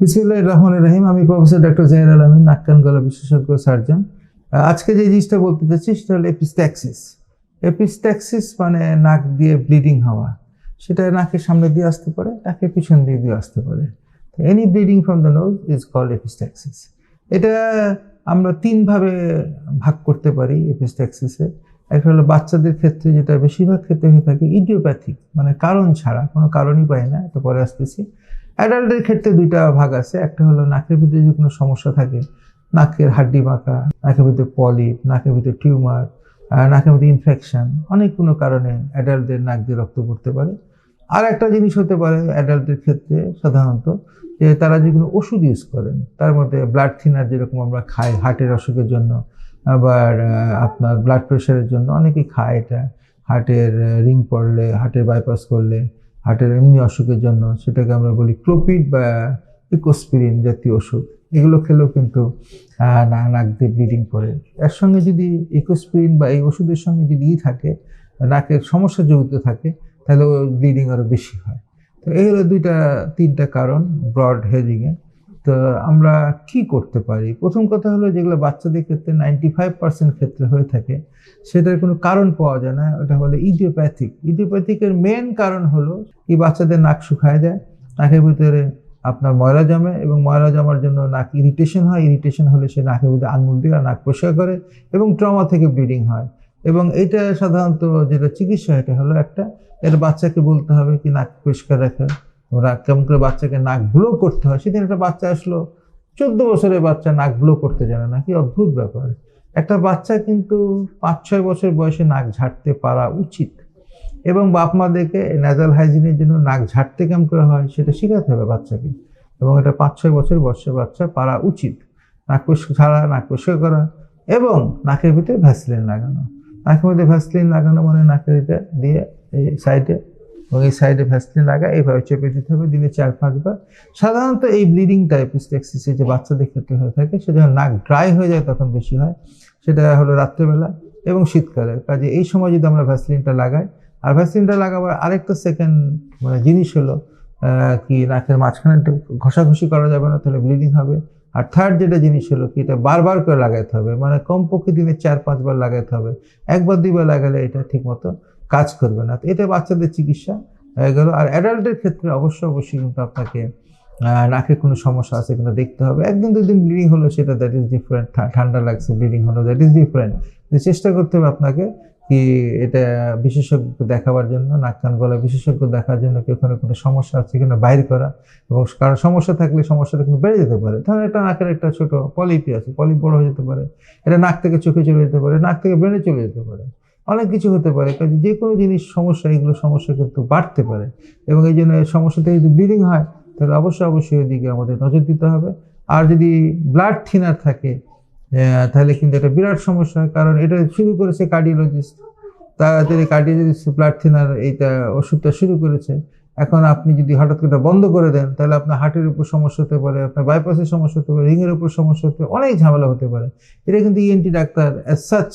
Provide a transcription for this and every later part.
বিসমুল্লাহ রহমান রহিম। আমি professor doctor জাহির আলমিন, নাক কান গলা বিশেষজ্ঞ সার্জন। আজকে যে জিনিসটা বলতে চাচ্ছি সেটা হলো এপিস্ট্যাক্সিস এপিস্ট্যাক্সিস মানে নাক দিয়ে ব্লিডিং হওয়া। সেটা নাকের সামনে দিয়ে আসতে পারে নাকের পিছন দিয়ে দিয়ে আসতে পারে। Any bleeding from the nose is called epistaxis এটা আমরা তিনভাবে ভাগ করতে পারি এপিস্ট্যাক্সিসে একটা হলো বাচ্চাদের ক্ষেত্রে যেটা বেশিরভাগ ক্ষেত্রে হয়ে থাকে ইডিওপ্যাথিক মানে কারণ ছাড়া, কোনো কারণই পায় না। এটা পরে আসতেছি। অ্যাডাল্টের ক্ষেত্রে দুইটা ভাগ আছে। একটা হলো নাকের ভিতরে যদি কোনো সমস্যা থাকে, নাকের হাড্ডি বাঁকা, নাকের ভিতরে পলিপ, নাকের ভিতরে টিউমার নাকের মধ্যে ইনফেকশান অনেক কোনো কারণে অ্যাডাল্টদের নাক দিয়ে রক্ত পড়তে পারে। আর একটা জিনিস হতে পারে অ্যাডাল্টের ক্ষেত্রে সাধারণত যে তারা যেগুলো ওষুধ ইউজ করেন, তার মধ্যে ব্লাড থিনার যেরকম আমরা খাই হার্টের অসুখের জন্য, আবার আপনার ব্লাড প্রেশারের জন্য অনেকেই খায় এটা। হার্টের রিং পড়লে হার্টের বাইপাস করলে হার্টের এমনি অসুখের জন্য সেটাকে আমরা বলি ক্লোপিড বা ইকোস্পিরিন জাতীয় ওষুধ। এগুলো খেলেও কিন্তু না, নাক দিয়ে ব্লিডিং করে। এর সঙ্গে যদি ইকোস্পিরিন বা এই ওষুধের সঙ্গে যদি ই থাকে, নাকের সমস্যা জড়িত থাকে, তাহলে ব্লিডিং আরও বেশি হয়। তো এই হলো দুইটা, তিনটা কারণ ব্রড হেজিংয়ে তো আমরা কি করতে পারি? প্রথম কথা হলো যেগুলো বাচ্চাদের ক্ষেত্রে নাইনটি ফাইভ পার্সেন্ট ক্ষেত্রে হয়ে থাকে, সেটার কোনো কারণ পাওয়া যায় না, ওটা হলো ইডিওপ্যাথিক ইডিওপ্যাথিকের মেন কারণ হলো কি বাচ্চাদের নাক শুকায় যায়, নাকের ভিতরে আপনার ময়লা জমে এবং ময়লা জমার জন্য নাক ইরিটেশন হয়। ইরিটেশন হলে সে নাকের ভিতরে আঙুল দিয়ে আর নাক পরিষ্কার করে এবং ট্রমা থেকে ব্লিডিং হয়। এবং এটা সাধারণত যেটা চিকিৎসা, এটা হলো একটা এর বাচ্চাকে বলতে হবে কি নাক পরিষ্কার রাখা। ওরা কেমন করে বাচ্চাকে নাক ব্লো করতে হয়? সেদিন একটা বাচ্চা আসলো, চোদ্দ বছরের বাচ্চা নাক ব্লো করতে জানে না, কি অদ্ভুত ব্যাপার। একটা বাচ্চা কিন্তু পাঁচ, ছয় বছর বয়সে নাক ঝাড়তে পারা উচিত। এবং বাপ মাদেরকে ন্যাজাল হাইজিনের জন্য নাক ঝাড়তে কেমন করে হয়, সেটা শেখাতে হবে বাচ্চাকে। এবং এটা পাঁচ, ছয় বছর বয়সের বাচ্চা পারা উচিত। নাক পরিষ্কার ছাড়া, নাক পরিষ্কার করা এবং নাকের ভিতরে ভ্যাসলিন লাগানো। নাকের মধ্যে ভ্যাসলিন লাগানো মানে নাকের এটা দিয়ে এই সাইডে এবং এই সাইডে ভ্যাসলিন লাগা, এইভাবে চেপে দিতে হবে, দিনে চার, পাঁচবার। সাধারণত এই ব্লিডিং টাইপ এক্সিসে যে বাচ্চাদের ক্ষেত্রে হয়ে থাকে, সেটা যখন নাক ড্রাই হয়ে যায় তখন বেশি হয়। সেটা হলো রাত্রেবেলা এবং শীতকালে। কাজে এই সময় যদি আমরা ভ্যাসলিনটা লাগাই, আর ভ্যাসলিনটা লাগাবার আরেকটা সেকেন্ড মানে জিনিস হলো কি নাকের মাঝখানে একটু ঘষাঘষি করা যাবে না, তাহলে ব্লিডিং হবে। আর থার্ড যেটা জিনিস হলো কি, এটা বারবার করে লাগাইতে হবে। মানে কমপক্ষে দিনে চার, পাঁচবার লাগাইতে হবে। একবার, দুইবার লাগালে এটা ঠিকমতো কাজ করবে না। তো এটা বাচ্চাদের চিকিৎসা হয়ে গেল। আর অ্যাডাল্টের ক্ষেত্রে অবশ্যই অবশ্যই কিন্তু আপনাকে নাকের কোনো সমস্যা আছে কিনা দেখতে হবে। একদিন দুদিন ব্লিডিং হলো সেটা দ্যাট ইজ ডিফারেন্ট ঠান্ডা লাগছে ব্লিডিং হলো দ্যাট ইজ ডিফারেন্ট চেষ্টা করতে হবে আপনাকে কি এটা বিশেষজ্ঞ দেখাবার জন্য, নাক কান গলা বিশেষজ্ঞ দেখার জন্য কি ওখানে কোনো সমস্যা আছে কিনা বাইর করা। এবং কারও সমস্যা থাকলে সমস্যাটা কিন্তু বেড়ে যেতে পারে। ধরেন একটা নাকের একটা ছোট পলিপি আছে পলিপ বড় হয়ে যেতে পারে। এটা নাক থেকে চোখে চলে যেতে পারে, নাক থেকে ব্রেনে চলে যেতে পারে। অনেক কিছু হতে পারে, কাজে যে কোনো জিনিস সমস্যা, এগুলো সমস্যা কিন্তু বাড়তে পারে। এবং এই জন্য সমস্যা থেকে যদি ব্লিডিং হয়, তাহলে অবশ্যই অবশ্যই ওইদিকে আমাদের নজর দিতে হবে। আর যদি ব্লাড থিনার থাকে তাহলে কিন্তু এটা বিরাট সমস্যা হয়, কারণ এটা শুরু করেছে কার্ডিওলজিস্ট তাড়াতাড়ি কার্ডিওলজিস্ট ব্লাড থিনার এইটা ওষুধটা শুরু করেছে। এখন আপনি যদি হঠাৎ করে বন্ধ করে দেন, তাহলে আপনার হার্টের উপর সমস্যা হতে পারে, আপনার বাইপাসের সমস্যা হতে পারে রিংয়ের উপর সমস্যা হতে পারে, অনেক ঝামেলা হতে পারে। এটা কিন্তু ইএনটি ডাক্তার অ্যাজ সাচ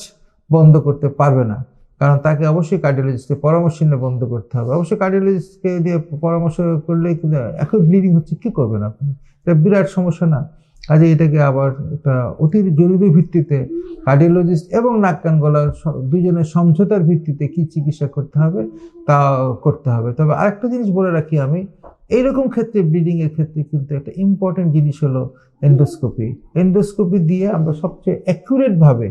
বন্ধ করতে পারবে না। কারণ তাকে অবশ্যই কার্ডিওলজিস্টকে পরামর্শ নিয়ে বন্ধ করতে হবে। অবশ্যই কার্ডিওলজিস্টকে দিয়ে পরামর্শ করলে কিন্তু এখন ব্লিডিং হচ্ছে, কী করবেন আপনি? এটা বিরাট সমস্যা না? কাজে এটাকে আবার একটা অতি জরুরি ভিত্তিতে কার্ডিওলজিস্ট এবং নাক কান গলার দুজনের সমঝোতার ভিত্তিতে কি চিকিৎসা করতে হবে, তা করতে হবে। তবে আরেকটা জিনিস বলে রাখি আমি, এইরকম ক্ষেত্রে ব্লিডিংয়ের ক্ষেত্রে কিন্তু একটা ইম্পর্টেন্ট জিনিস হলো এন্ডোস্কোপি এন্ডোস্কোপি দিয়ে আমরা সবচেয়ে অ্যাকুরেট ভাবে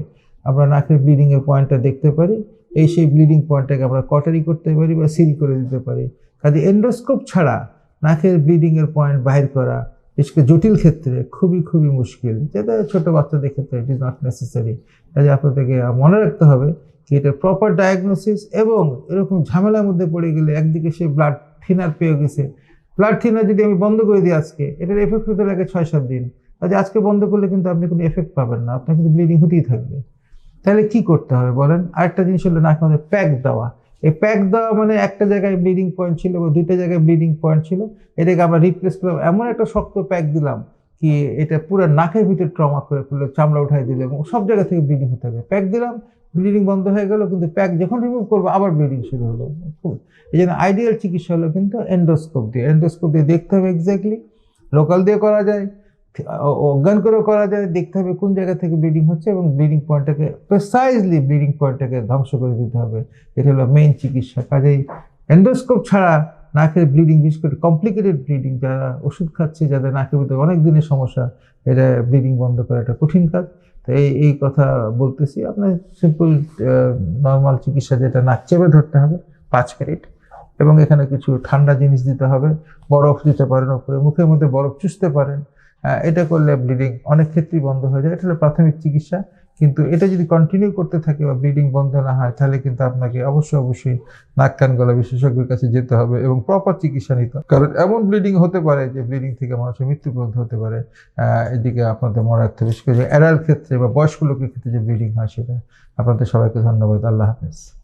আমরা নাকের ব্লিডিং এর পয়েন্টটা দেখতে পারি, এই সেই ব্লিডিং পয়েন্টটাকে আমরা কটারি করতে পারি বা সিল করে দিতে পারি। কাজে এন্ডোস্কোপ ছাড়া নাকের ব্লিডিং এর পয়েন্ট বাইর করা, বিশেষ করে জটিল ক্ষেত্রে খুবই খুবই মুশকিল। যেটা ছোট বাচ্চাদের ক্ষেত্রে ইট ইজ নট নেসেসারি কাজে আপনাদেরকে মনে রাখতে হবে যে এটা প্রপার ডায়াগনোসিস এবং এরকম ঝামেলার মধ্যে পড়ে গেলে একদিকে সে ব্লাড থিনার পেয়ে গেছে। ব্লাড থিনার যদি আমি বন্ধ করে দিই আজকে, এটার এফেক্ট হতে লাগে ছয়, সাত দিন। কাজে আজকে বন্ধ করলে কিন্তু আপনি কোনো এফেক্ট পাবেন না, আপনার কিন্তু ব্লিডিং হতেই থাকবে। তাহলে কি করতে হবে বলেন? আরেকটা জিনিস হলো নাকে আমাদের প্যাক দেওয়া। এই প্যাক দেওয়া মানে একটা জায়গায় ব্লিডিং পয়েন্ট ছিল বা দুইটা জায়গায় ব্লিডিং পয়েন্ট ছিল। এটাকে আমরা রিপ্লেস করলাম। এমন একটা শক্ত প্যাক দিলাম কি এটা পুরো নাকের ভিতরে ট্রমা করে ফেলল, চামড়া উঠাই দিল এবং সব জায়গা থেকে ব্লিডিং হতে হবে প্যাক দিলাম ব্লিডিং বন্ধ হয়ে গেল, কিন্তু প্যাক যখন রিমুভ করব আবার ব্লিডিং শুরু হলো। এই জন্য আইডিয়াল চিকিৎসা হলো কিন্তু এন্ডোস্কোপ দিয়ে। এন্ডোস্কোপ দিয়ে দেখতে হবে এক্স্যাক্টলি লোকাল দিয়ে করা যায়। অজ্ঞান করেও করা যায়, দেখতে হবে কোন জায়গা থেকে ব্লিডিং হচ্ছে এবং ব্লিডিং পয়েন্টটাকে প্রেসাইজলি ব্লিডিং পয়েন্টটাকে ধ্বংস করে দিতে হবে। এটা হলো মেইন চিকিৎসা। কাজেই এন্ডোস্কোপ ছাড়া নাকের ব্লিডিং বিশেষ করে কমপ্লিকেটেড ব্লিডিং যারা ওষুধ খাচ্ছে, যাদের নাকের ভিতরে অনেক দিনের সমস্যা, এটা ব্লিডিং বন্ধ করা একটা কঠিন কাজ। তো এই এই কথা বলতেছি। আপনার সিম্পল নর্মাল চিকিৎসা যেটা নাক চেপে ধরতে হবে, পাঁচ মিনিট এবং এখানে কিছু ঠান্ডা জিনিস দিতে হবে। বরফ দিতে পারেন ওপরে মুখের মধ্যে বরফ চুষতে পারেন। এটা করলে ব্লিডিং অনেক ক্ষেত্রেই বন্ধ হয়ে যায়। এটা হলো প্রাথমিক চিকিৎসা। কিন্তু এটা যদি কন্টিনিউ করতে থাকে বা ব্লিডিং বন্ধ না হয়, তাহলে কিন্তু আপনাকে অবশ্যই অবশ্যই নাক, কান, গলা বিশেষজ্ঞের কাছে যেতে হবে এবং প্রপার চিকিৎসা নিতে কারণ এমন ব্লিডিং হতে পারে যে ব্লিডিং থেকে মানুষের মৃত্যু পর্যন্ত হতে পারে। এদিকে আপনাদের মনে রাখতে বিশেষ করে অ্যাডাল্ট ক্ষেত্রে বা বয়স্ক লোকের ক্ষেত্রে যে ব্লিডিং হয় সেটা। আপনাদের সবাইকে ধন্যবাদ। আল্লাহ হাফেজ।